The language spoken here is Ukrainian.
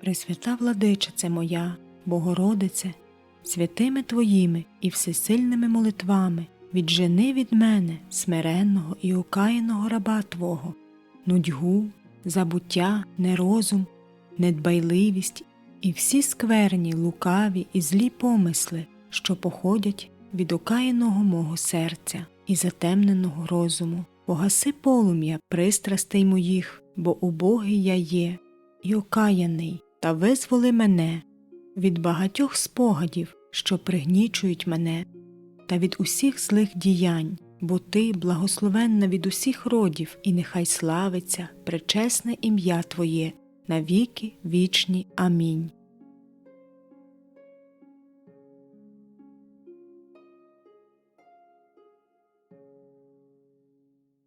Пресвята владичице моя, Богородице, святими Твоїми і всесильними молитвами віджени від мене смиренного і окаяного раба Твого, нудьгу, забуття, нерозум, недбайливість і всі скверні, лукаві і злі помисли, що походять від окаяного мого серця і затемненого розуму. Погаси полум'я пристрастей моїх, бо убогий я є, і окаяний, та визволи мене від багатьох спогадів, що пригнічують мене, та від усіх злих діянь, бо ти благословенна від усіх родів, і нехай славиться пречесне ім'я Твоє навіки вічні. Амінь.